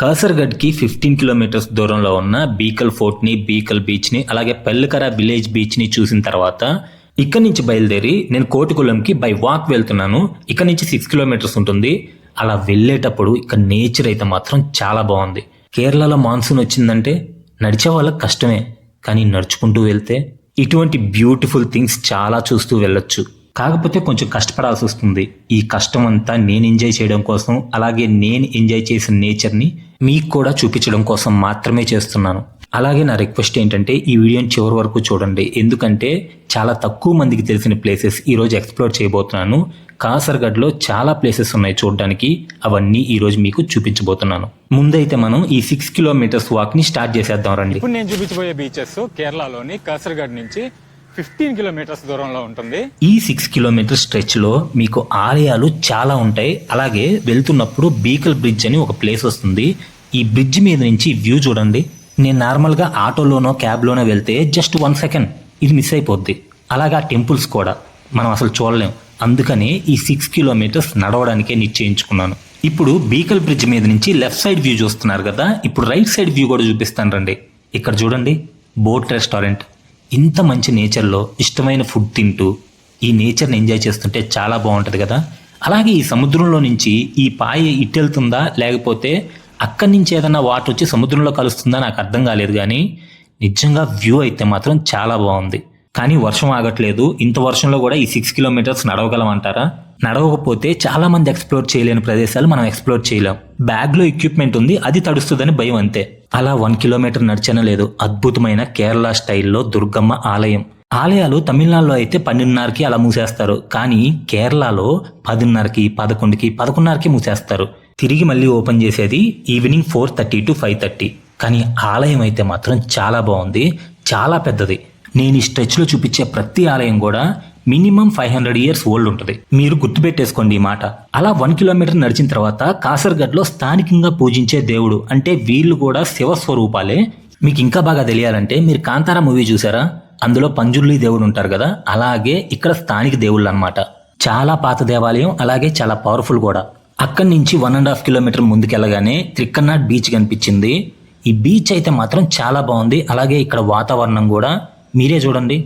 కాసర్గఢ్కి fifteen kilometres దూరంలో ఉన్న బీకల్ ఫోర్ట్ని బీకల్ బీచ్ని అలాగే పెళ్ళకర విలేజ్ బీచ్ని చూసిన తర్వాత ఇక్కడి నుంచి బయలుదేరి నేను కోటికులంకి బై వాక్ వెళ్తున్నాను. ఇక్కడ నుంచి సిక్స్ కిలోమీటర్స్ ఉంటుంది. అలా వెళ్ళేటప్పుడు ఇక్కడ నేచర్ అయితే మాత్రం చాలా బాగుంది. కేరళలో మాన్సూన్ వచ్చిందంటే నడిచే వాళ్ళకి కష్టమే కానీ నడుచుకుంటూ వెళ్తే ఇటువంటి బ్యూటిఫుల్ థింగ్స్ చాలా చూస్తూ వెళ్ళొచ్చు. కాకపోతే కొంచెం కష్టపడాల్సి వస్తుంది. ఈ కష్టం అంతా నేను ఎంజాయ్ చేయడం కోసం అలాగే నేను ఎంజాయ్ చేసిన నేచర్ని మీకు కూడా చూపించడం కోసం మాత్రమే చేస్తున్నాను. అలాగే నా రిక్వెస్ట్ ఏంటంటే ఈ వీడియోని చివరి వరకు చూడండి. ఎందుకంటే చాలా తక్కువ మందికి తెలిసిన ప్లేసెస్ ఈరోజు ఎక్స్ప్లోర్ చేయబోతున్నాను. కాసర్గఢ్లో చాలా ప్లేసెస్ ఉన్నాయి చూడడానికి. అవన్నీ ఈరోజు మీకు చూపించబోతున్నాను. ముందైతే మనం ఈ సిక్స్ కిలోమీటర్స్ వాక్ని స్టార్ట్ చేసేద్దాం రండి. ఇప్పుడు నేను చూపించబోయే బీచెస్ కేరళలోని కాసర్గఢ్ నుంచి ఫిఫ్టీన్ కిలోమీటర్స్ దూరంలో ఉంటుంది. ఈ సిక్స్ కిలోమీటర్ స్ట్రెచ్లో మీకు ఆలయాలు చాలా ఉంటాయి. అలాగే వెళ్తున్నప్పుడు బీకల్ బ్రిడ్జ్ అని ఒక ప్లేస్ వస్తుంది. ఈ బ్రిడ్జ్ మీద నుంచి వ్యూ చూడండి. నేను నార్మల్గా ఆటోలోనో క్యాబ్లోనో వెళ్తే జస్ట్ వన్ సెకండ్ ఇది మిస్ అయిపోద్ది. అలాగే ఆ టెంపుల్స్ కూడా మనం అసలు చూడలేం. అందుకనే ఈ సిక్స్ కిలోమీటర్స్ నడవడానికే నిశ్చయించుకున్నాను. ఇప్పుడు బీకల్ బ్రిడ్జ్ మీద నుంచి లెఫ్ట్ సైడ్ వ్యూ చూస్తున్నారు కదా. ఇప్పుడు రైట్ సైడ్ వ్యూ కూడా చూపిస్తాను రండి. ఇక్కడ చూడండి. బోట్ రెస్టారెంట్ ఇంత మంచి నేచర్లో ఇష్టమైన ఫుడ్ తింటూ ఈ నేచర్ని ఎంజాయ్ చేస్తుంటే చాలా బాగుంటుంది కదా? అలాగే ఈ సముద్రంలో నుంచి ఈ పాయ ఇట్టెళ్తుందా లేకపోతే అక్కడి నుంచి ఏదైనా వాటర్ వచ్చి సముద్రంలో కలుస్తుందా? నాకు అర్థం కాలేదు కానీ నిజంగా వ్యూ అయితే మాత్రం చాలా బాగుంది. కానీ వర్షం ఆగట్లేదు. ఇంత వర్షంలో కూడా ఈ సిక్స్ కిలోమీటర్స్ నడవగలం అంటారా నడవకపోతే చాలా మంది ఎక్స్ప్లోర్ చేయలేని ప్రదేశాలు మనం ఎక్స్ప్లోర్ చేయలేం. బ్యాగ్లో ఎక్విప్మెంట్ ఉంది అది తడుస్తుందని భయం అంతే. అలా వన్ కిలోమీటర్ నడిచన లేదు. అద్భుతమైన కేరళ స్టైల్లో దుర్గమ్మ ఆలయం. ఆలయాలు తమిళనాడులో అయితే పన్నెండున్నరకి అలా మూసేస్తారు. కానీ కేరళలో పదిన్నరకి పదకొండుకి పదకొండున్నరకి మూసేస్తారు. తిరిగి మళ్ళీ ఓపెన్ చేసేది evening four thirty to five thirty. కానీ ఆలయం అయితే మాత్రం చాలా బాగుంది చాలా పెద్దది. నేను ఈ స్ట్రెచ్లో చూపించే ప్రతి ఆలయం కూడా minimum five hundred years old ఉంటుంది. మీరు గుర్తుపెట్టేసుకోండి ఈ మాట. అలా వన్ కిలోమీటర్ నడిచిన తర్వాత కాసర్గఢ్లో స్థానికంగా పూజించే దేవుడు అంటే వీళ్ళు కూడా శివ స్వరూపాలే మీకు ఇంకా బాగా తెలియాలంటే మీరు కాంతారా మూవీ చూసారా? అందులో పంజుర్లి దేవుడు ఉంటారు కదా? అలాగే ఇక్కడ స్థానిక దేవుళ్ళు అన్నమాట. చాలా పాత దేవాలయం అలాగే చాలా పవర్ఫుల్ కూడా అక్కడి నుంచి వన్ అండ్ హాఫ్ కిలోమీటర్ ముందుకెళ్ళగానే త్రిక్కన్నాడ్ బీచ్ కనిపించింది. ఈ బీచ్ అయితే మాత్రం చాలా బాగుంది. అలాగే ఇక్కడ వాతావరణం కూడా. మీరే చూడండి.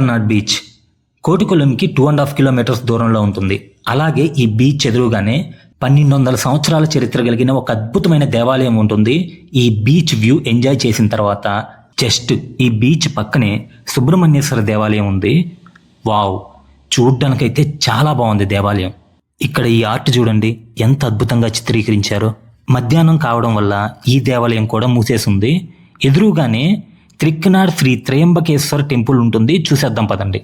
త్రిక్కన్నాడ్ బీచ్. కోటికులంకి టూ అండ్ హాఫ్ కిలోమీటర్స్ దూరంలో ఉంటుంది. అలాగే ఈ బీచ్ ఎదురుగానే పన్నెండు వందల సంవత్సరాల చరిత్ర కలిగిన ఒక అద్భుతమైన దేవాలయం ఉంటుంది. ఈ బీచ్ వ్యూ ఎంజాయ్ చేసిన తర్వాత జస్ట్ ఈ బీచ్ పక్కనే సుబ్రహ్మణ్యేశ్వర దేవాలయం ఉంది. వావ్! చూడ్డానికైతే చాలా బాగుంది దేవాలయం. ఇక్కడ ఈ ఆర్ట్ చూడండి ఎంత అద్భుతంగా చిత్రీకరించారో. మధ్యాహ్నం కావడం వల్ల ఈ దేవాలయం కూడా మూసేసింది. ఎదురుగానే త్రిక్నాడ్ శ్రీ త్రయంబకేశ్వర టెంపుల్ ఉంటుంది. చూసేద్దాం పదండి.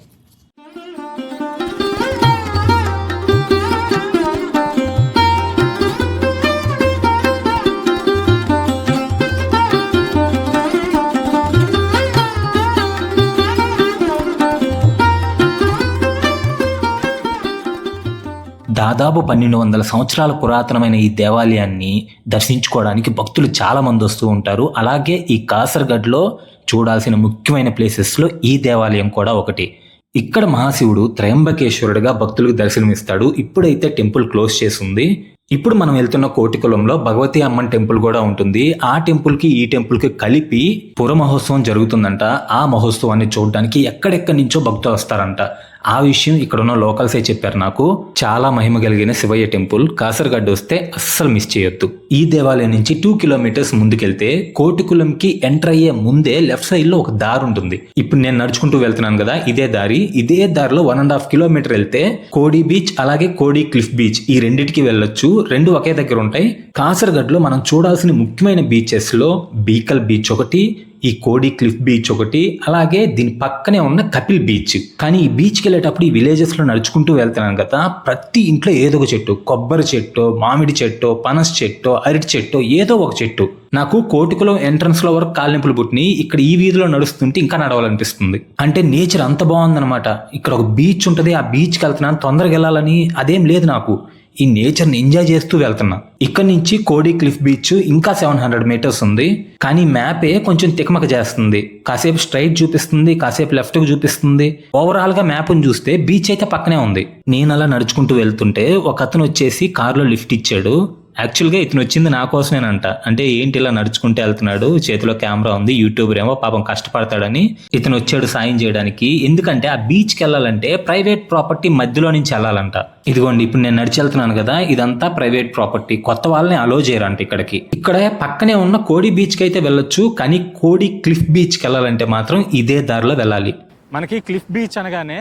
దాదాపు పన్నెండు వందల సంవత్సరాల పురాతనమైన ఈ దేవాలయాన్ని దర్శించుకోవడానికి భక్తులు చాలా మంది వస్తూ ఉంటారు. అలాగే ఈ కాసర్గఢ్లో చూడాల్సిన ముఖ్యమైన ప్లేసెస్లో ఈ దేవాలయం కూడా ఒకటి. ఇక్కడ మహాశివుడు త్రయంబకేశ్వరుడుగా భక్తులకు దర్శనమిస్తాడు. ఇప్పుడైతే టెంపుల్ క్లోజ్ చేసింది ఇప్పుడు మనం వెళ్తున్న కోటికులంలో భగవతి అమ్మన్ టెంపుల్ కూడా ఉంటుంది. ఆ టెంపుల్కి ఈ టెంపుల్కి కలిపి పుర మహోత్సవం జరుగుతుందంట. ఆ మహోత్సవాన్ని చూడడానికి ఎక్కడెక్కడి నుంచో భక్తులు వస్తారంట. ఆ విషయం ఇక్కడ ఉన్న లోకల్సే చెప్పారు నాకు. చాలా మహిమ కలిగిన శివయ్య టెంపుల్. కాసర్గడ్డ వస్తే అస్సలు మిస్ చేయొద్దు. ఈ దేవాలయం నుంచి టూ కిలోమీటర్స్ ముందుకెళ్తే కోటికులంకి ఎంటర్ అయ్యే ముందే లెఫ్ట్ సైడ్లో ఒక దారి ఉంటుంది. ఇప్పుడు నేను నడుచుకుంటూ వెళ్తున్నాను కదా ఇదే దారి. ఇదే దారిలో వన్ అండ్ హాఫ్ కిలోమీటర్ వెళ్తే కోడి బీచ్ అలాగే కోడి క్లిఫ్ బీచ్ ఈ రెండింటికి వెళ్ళొచ్చు. రెండు ఒకే దగ్గర ఉంటాయి. కాసర్గఢ్లో మనం చూడాల్సిన ముఖ్యమైన బీచెస్లో బీకల్ బీచ్ ఒకటి ఈ కోడి క్లిఫ్ బీచ్ ఒకటి అలాగే దీని పక్కనే ఉన్న కపిల్ బీచ్. కానీ ఈ బీచ్కి వెళ్ళేటప్పుడు ఈ విలేజెస్లో నడుచుకుంటూ వెళ్తున్నాను కదా ప్రతి ఇంట్లో ఏదో ఒక చెట్టు. కొబ్బరి చెట్టు మామిడి చెట్టు పనస చెట్టు అరటి చెట్టు ఏదో ఒక చెట్టు. నాకు కోటికులం ఎంట్రన్స్లో వరకు కాలింపులు పుట్టినాయి ఇక్కడ ఈ వీధిలో నడుస్తుంటే ఇంకా నడవాలనిపిస్తుంది. అంటే నేచర్ అంత బాగుందన్నమాట. ఇక్కడ ఒక బీచ్ ఉంటుంది ఆ బీచ్కి వెళ్తున్నాను తొందరగా వెళ్ళాలని అదేం లేదు నాకు. ఈ నేచర్ని ఎంజాయ్ చేస్తూ వెళ్తున్నా. ఇక్కడ నుంచి కోడి క్లిఫ్ బీచ్ ఇంకా సెవెన్ హండ్రెడ్ మీటర్స్ ఉంది. కానీ మ్యాపే కొంచెం తికమక చేస్తుంది. కాసేపు స్ట్రైట్ చూపిస్తుంది కాసేపు లెఫ్ట్ చూపిస్తుంది. ఓవరాల్గా మ్యాప్ చూస్తే బీచ్ అయితే పక్కనే ఉంది. నేను అలా నడుచుకుంటూ వెళ్తుంటే ఒక అతను వచ్చేసి కారులో లిఫ్ట్ ఇచ్చాడు. యాక్చువల్గా ఇతను వచ్చింది నా కోసమేనంట. అంటే ఏంటి ఇలా నడుచుకుంటూ వెళ్తున్నాడు చేతిలో కెమెరా ఉంది యూట్యూబర్ ఏమో పాపం కష్టపడతాడని ఇతను వచ్చాడు సాయం చేయడానికి. ఎందుకంటే ఆ బీచ్కి వెళ్ళాలంటే ప్రైవేట్ ప్రాపర్టీ మధ్యలో నుంచి వెళ్ళాలంట. ఇదిగోండి ఇప్పుడు నేను నడిచి వెళ్తున్నాను కదా ఇదంతా ప్రైవేట్ ప్రాపర్టీ. కొత్త వాళ్ళని అలో చేయరంట ఇక్కడికి. ఇక్కడ పక్కనే ఉన్న కోడి బీచ్కి అయితే వెళ్ళొచ్చు కానీ కోడి క్లిఫ్ బీచ్కి వెళ్ళాలంటే మాత్రం ఇదే దారిలో వెళ్ళాలి. మనకి క్లిఫ్ బీచ్ అనగానే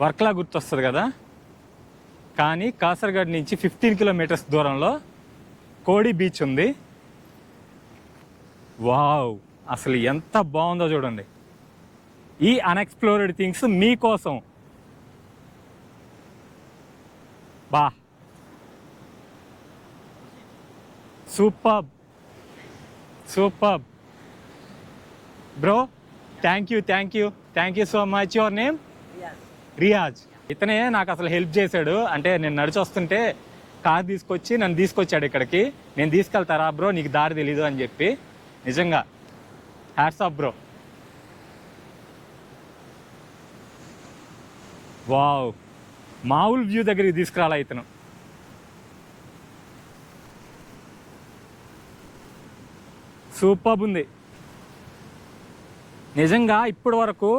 వర్క్లా గుర్తొస్తుంది కదా? కానీ కాసర్గఢ్ నుంచి ఫిఫ్టీన్ కిలోమీటర్స్ దూరంలో కోడి బీచ్ ఉంది. వావ్! అసలు ఎంత బాగుందో చూడండి. ఈ అన్ఎక్స్ప్లోర్డ్ థింగ్స్ మీకోసం. బా! Super! Super! Bro thank you thank you thank you so much your name Riyaz ఇతనే నాకు అసలు హెల్ప్ చేశాడు. అంటే నేను నడిచి వస్తుంటే కార్ తీసుకొచ్చి నన్ను తీసుకొచ్చాడు ఇక్కడికి. నేను తీసుకెళ్తారా బ్రో? నీకు దారి తెలీదు అని చెప్పి. నిజంగా. హ్యాట్స్ ఆఫ్ బ్రో వావ్ మామూలు వ్యూ దగ్గరికి తీసుకురాలా ఇతను. సూపర్ ఉంది. నిజంగా ఇప్పటి వరకు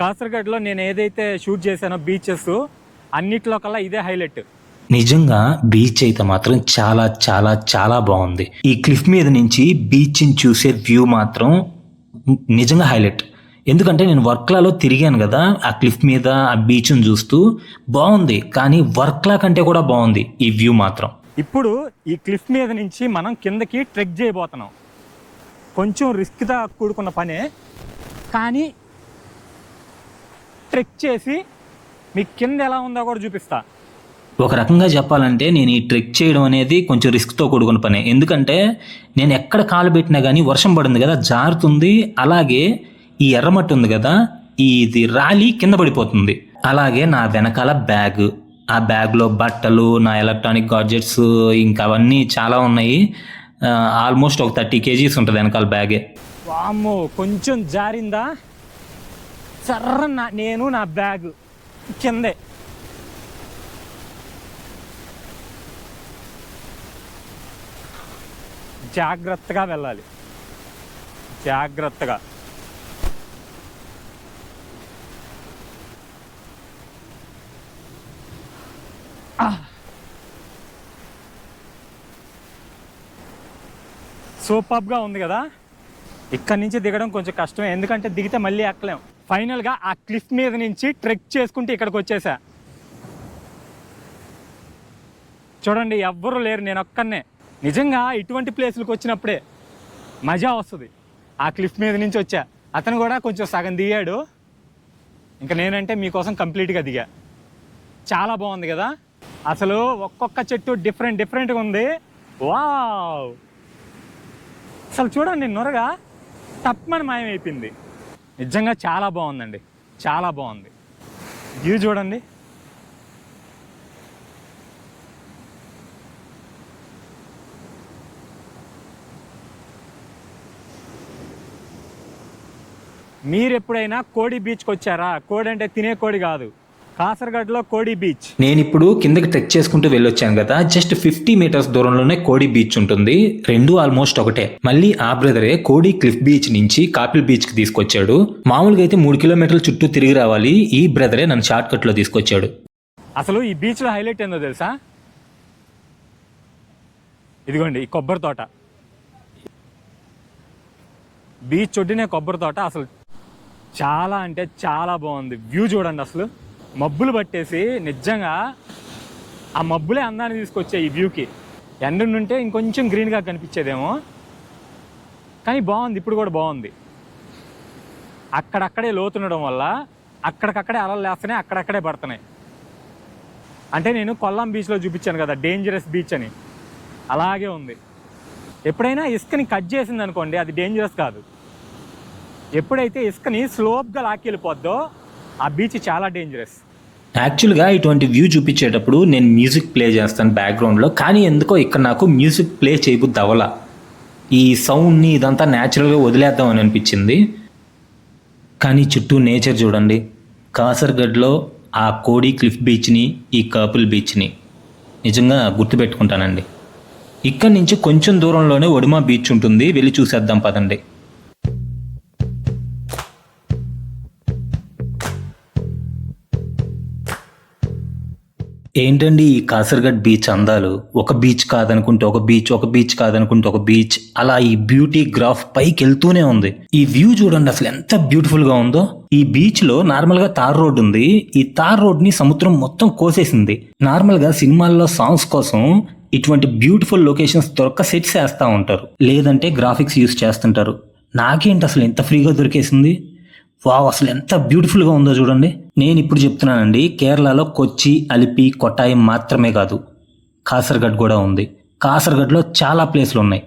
కాసర్గఢ్లో నేను ఏదైతే షూట్ చేశానో బీచెస్ అన్నిట్లో కల్లా ఇదే హైలైట్. నిజంగా బీచ్ అయితే మాత్రం చాలా చాలా చాలా బాగుంది. ఈ క్లిఫ్ మీద నుంచి బీచ్ని చూసే వ్యూ మాత్రం నిజంగా హైలైట్. ఎందుకంటే నేను వర్క్లాలో తిరిగాను కదా ఆ క్లిఫ్ మీద ఆ బీచ్ని చూస్తూ బాగుంది. కానీ వర్క్లా కంటే కూడా బాగుంది ఈ వ్యూ మాత్రం. ఇప్పుడు ఈ క్లిఫ్ మీద నుంచి మనం కిందకి ట్రెక్ చేయబోతున్నాం. కొంచెం రిస్క్తో కూడుకున్న పనే. కానీ ట్రెక్ చేసి మీకు కింద ఎలా ఉందో కూడా చూపిస్తా. ఒక రకంగా చెప్పాలంటే నేను ఈ ట్రెక్ చేయడం అనేది కొంచెం రిస్క్తో కూడుకున్న పనే. ఎందుకంటే నేను ఎక్కడ కాలు పెట్టినా కానీ వర్షం పడింది కదా జారుతుంది. అలాగే ఈ ఎర్రమట్టి ఉంది కదా ఇది రాలి కింద పడిపోతుంది. అలాగే నా వెనకాల బ్యాగ్. ఆ బ్యాగ్లో బట్టలు నా ఎలక్ట్రానిక్ గాడ్జెట్స్ ఇంకా అవన్నీ చాలా ఉన్నాయి. ఆల్మోస్ట్ ఒక థర్టీ కేజీస్ ఉంటుంది వెనకాల బ్యాగే. వామ్మో కొంచెం జారిందా? సర్ర నా నేను నా బ్యాగ్ కిందే. జాగ్రత్తగా వెళ్ళాలి. జాగ్రత్తగా. సూపర్గా ఉంది కదా? ఇక్కడి నుంచి దిగడం కొంచెం కష్టమే ఎందుకంటే దిగితే మళ్ళీ ఎక్కలేం. ఫైనల్గా ఆ క్లిఫ్ మీద నుంచి ట్రెక్ చేసుకుంటూ ఇక్కడికి వచ్చేసా. చూడండి ఎవ్వరూ లేరు నేను ఒక్కనే నిజంగా ఇటువంటి ప్లేసులకు వచ్చినప్పుడే మజా వస్తుంది. ఆ క్లిఫ్ మీద నుంచి వచ్చా. అతను కూడా కొంచెం సగం దిగాడు. ఇంకా నేనంటే మీకోసం కంప్లీట్గా దిగా. చాలా బాగుంది కదా. అసలు ఒక్కొక్క చెట్టు డిఫరెంట్ డిఫరెంట్గా ఉంది. వావ్! అసలు చూడండి నొరగా తప్పమని మాయమైపోయింది. నిజంగా చాలా బాగుందండి. చాలా బాగుంది. వ్యూ చూడండి. మీరు ఎప్పుడైనా కోడి బీచ్కి వచ్చారా కోడి అంటే తినే కోడి కాదు. కాసర్గఢ్లో కోడి బీచ్. నేను ఇప్పుడు కిందకి ట్రెక్ చేసుకుంటూ వెళ్ళొచ్చాను కదా జస్ట్ ఫిఫ్టీ మీటర్స్ దూరంలోనే కోడి బీచ్ ఉంటుంది. రెండు ఆల్మోస్ట్ ఒకటే. మళ్ళీ ఆ బ్రదరే కోడి క్లిఫ్ బీచ్ నుంచి కాపిల్ బీచ్కి తీసుకొచ్చాడు. మామూలుగా అయితే మూడు కిలోమీటర్ల చుట్టూ తిరిగి రావాలి. ఈ బ్రదరే నన్ను షార్ట్ కట్లో తీసుకొచ్చాడు. అసలు ఈ బీచ్లో హైలైట్ ఏందో తెలుసా? ఇదిగోండి ఈ కొబ్బరి తోట. బీచ్ ఒడ్డునే కొబ్బరి తోట అసలు చాలా అంటే చాలా బాగుంది. వ్యూ చూడండి అసలు. మబ్బులు పట్టేసి నిజంగా ఆ మబ్బులే అందాన్ని తీసుకొచ్చాయి ఈ వ్యూకి ఎండ ఉంటే ఇంకొంచెం గ్రీన్గా కనిపించేదేమో. కానీ బాగుంది ఇప్పుడు కూడా బాగుంది. అక్కడక్కడే లోతుండడం వల్ల అక్కడికక్కడే అలలు లేస్తున్నాయి అక్కడక్కడే పడుతున్నాయి. అంటే నేను కొల్లం బీచ్లో చూపించాను కదా డేంజరస్ బీచ్ అని. అలాగే ఉంది. ఎప్పుడైనా ఇసుకని కట్ చేసింది అనుకోండి అది డేంజరస్ కాదు. ఎప్పుడైతే ఇసుకని స్లోప్గా లాక్కెళ్ళిపోద్దో ఆ బీచ్ చాలా డేంజరస్ యాక్చువల్గా ఇటువంటి వ్యూ చూపించేటప్పుడు నేను మ్యూజిక్ ప్లే చేస్తాను బ్యాక్గ్రౌండ్లో కానీ ఎందుకో ఇక్కడ నాకు మ్యూజిక్ ప్లే చేయబుద్ది అవల ఈ సౌండ్ని ఇదంతా న్యాచురల్గా వదిలేద్దామని అనిపించింది. కానీ చుట్టూ నేచర్ చూడండి. కాసర్గడ్లో ఆ కోడి క్లిఫ్ బీచ్ని ఈ కర్పుల్ బీచ్ని నిజంగా గుర్తుపెట్టుకుంటానండి. ఇక్కడి నుంచి కొంచెం దూరంలోనే ఒడిమా బీచ్ ఉంటుంది. వెళ్ళి చూసేద్దాం పదండి. ఏంటండి ఈ కాసర్గఢ్ బీచ్ అందాలు? ఒక బీచ్ కాదనుకుంటే ఒక బీచ్ ఒక బీచ్ కాదనుకుంటే ఒక బీచ్ అలా ఈ బ్యూటీ గ్రాఫ్ పైకి వెళ్తూనే ఉంది. ఈ వ్యూ చూడండి అసలు ఎంత బ్యూటిఫుల్గా ఉందో. ఈ బీచ్లో నార్మల్గా తార్ రోడ్ ఉంది. ఈ తార్ రోడ్ని సముద్రం మొత్తం కోసేసింది. నార్మల్గా సినిమాల్లో సాంగ్స్ కోసం ఇటువంటి బ్యూటిఫుల్ లొకేషన్స్ దొరక్క సెట్స్ చేస్తూ ఉంటారు. లేదంటే గ్రాఫిక్స్ యూస్ చేస్తుంటారు. నాకేంటి అసలు ఎంత ఫ్రీగా దొరికేసింది? వావ్ అసలు ఎంత బ్యూటిఫుల్గా ఉందో చూడండి. నేను ఇప్పుడు చెప్తున్నానండి కేరళలో కొచ్చి అలిపి కొట్టాయి మాత్రమే కాదు కాసర్గఢ్ కూడా ఉంది. కాసర్గఢ్లో చాలా ప్లేస్లు ఉన్నాయి.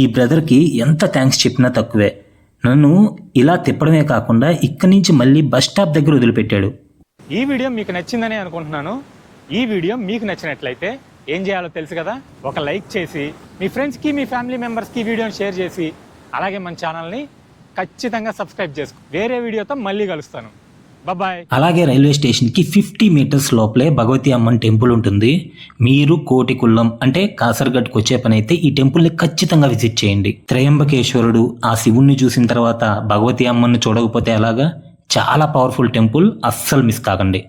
ఈ బ్రదర్కి ఎంత థ్యాంక్స్ చెప్పినా తక్కువే. నన్ను ఇలా తిప్పడమే కాకుండా ఇక్కడి నుంచి మళ్ళీ బస్ స్టాప్ దగ్గర వదిలిపెట్టాడు. ఈ వీడియో మీకు నచ్చిందని అనుకుంటున్నాను. ఈ వీడియో మీకు నచ్చినట్లయితే ఏం చేయాలో తెలుసు కదా? ఒక లైక్ చేసి మీ ఫ్రెండ్స్కి మీ ఫ్యామిలీ మెంబర్స్కి వీడియోని షేర్ చేసి అలాగే మన ఛానల్ని ఖచ్చితంగా సబ్స్క్రైబ్ చేసుకో. వేరే వీడియోతో మళ్ళీ కలుస్తాను. అలాగే రైల్వే స్టేషన్కి ఫిఫ్టీ మీటర్స్ లోపలే భగవతి అమ్మన్ టెంపుల్ ఉంటుంది. మీరు కోటికుల్లం అంటే కాసర్గఢ్కి వచ్చే పని అయితే ఈ టెంపుల్ని ఖచ్చితంగా విజిట్ చేయండి. త్రయంబకేశ్వరుడు ఆ శివుణ్ణి చూసిన తర్వాత భగవతి అమ్మని చూడకపోతే అలాగా చాలా పవర్ఫుల్ టెంపుల్ అస్సలు మిస్ కాకండి.